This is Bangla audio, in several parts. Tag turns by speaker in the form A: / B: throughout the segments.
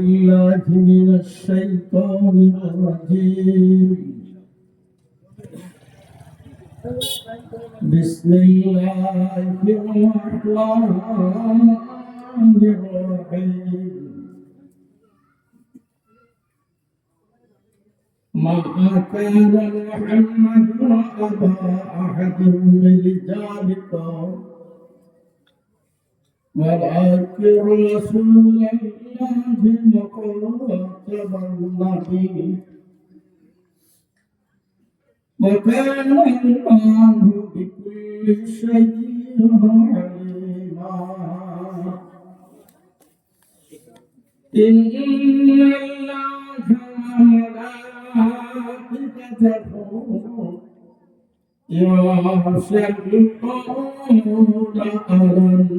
A: بالله من الشيطان الرجيم. بسم الله الرحمن الرحيم. ما كان محمد أبا أحد من رجالكم ولكن رسول الله مقاتب النبي وكان الله بكل شيء عليما إن الله وملائكته يصلون على النبي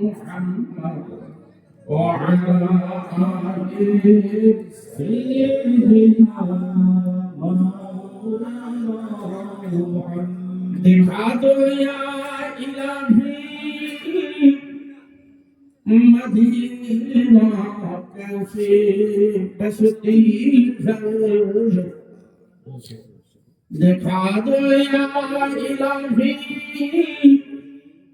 A: محمد وعلى آله سيدنا مولانا يا إلهي مدينة في تشتيتك دکھا دو یا الہی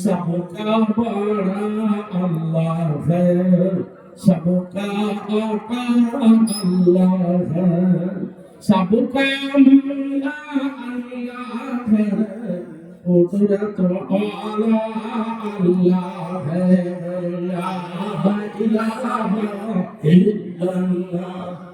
A: सबका बड़ा अल्लाह है सबका आका अल्लाह है सबका मौला अल्लाह है कुदरत वाला अल्लाह है ला इलाहा इल्लल्लाह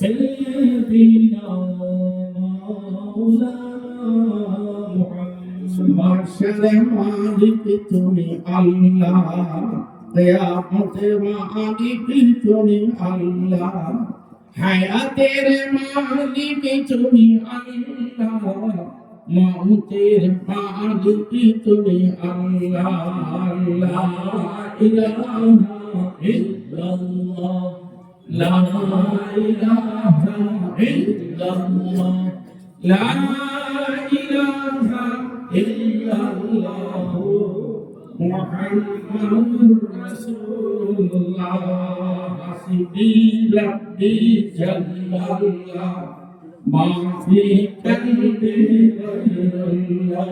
A: سيدنا মাশরে মালিক তুমি আল্লাহ কিয়ামতে মালিক তুমি আল্লাহ হায়াতের মালিক তুমি আল্লাহ মৌতের মালিক তুমি আল্লাহ আল্লাহ ইলাহা ইল্লাল্লাহ লা ইলাহা ইল্লাল্লাহ লা ইলাহা ইল্লাল্লাহ মুহাম্মাদুর রাসূলুল্লাহ হাসবি রাব্বি জাল্লাল্লাহ মা ফি কলবি গায়রুল্লাহ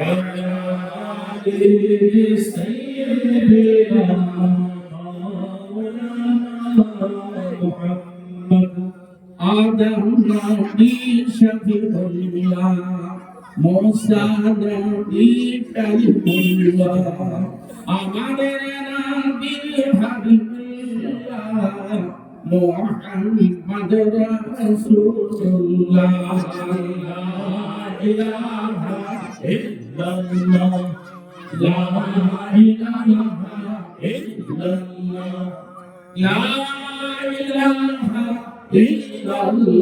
A: محمد وعلى آل سيدنا سيدنا محمد آدم نبي شفيع الله موسى نبي كريم illallah la ilaha illallah la ilaha illallah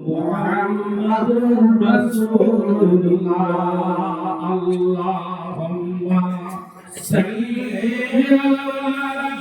A: Muhammadur Rasulullah Allahumma salli ala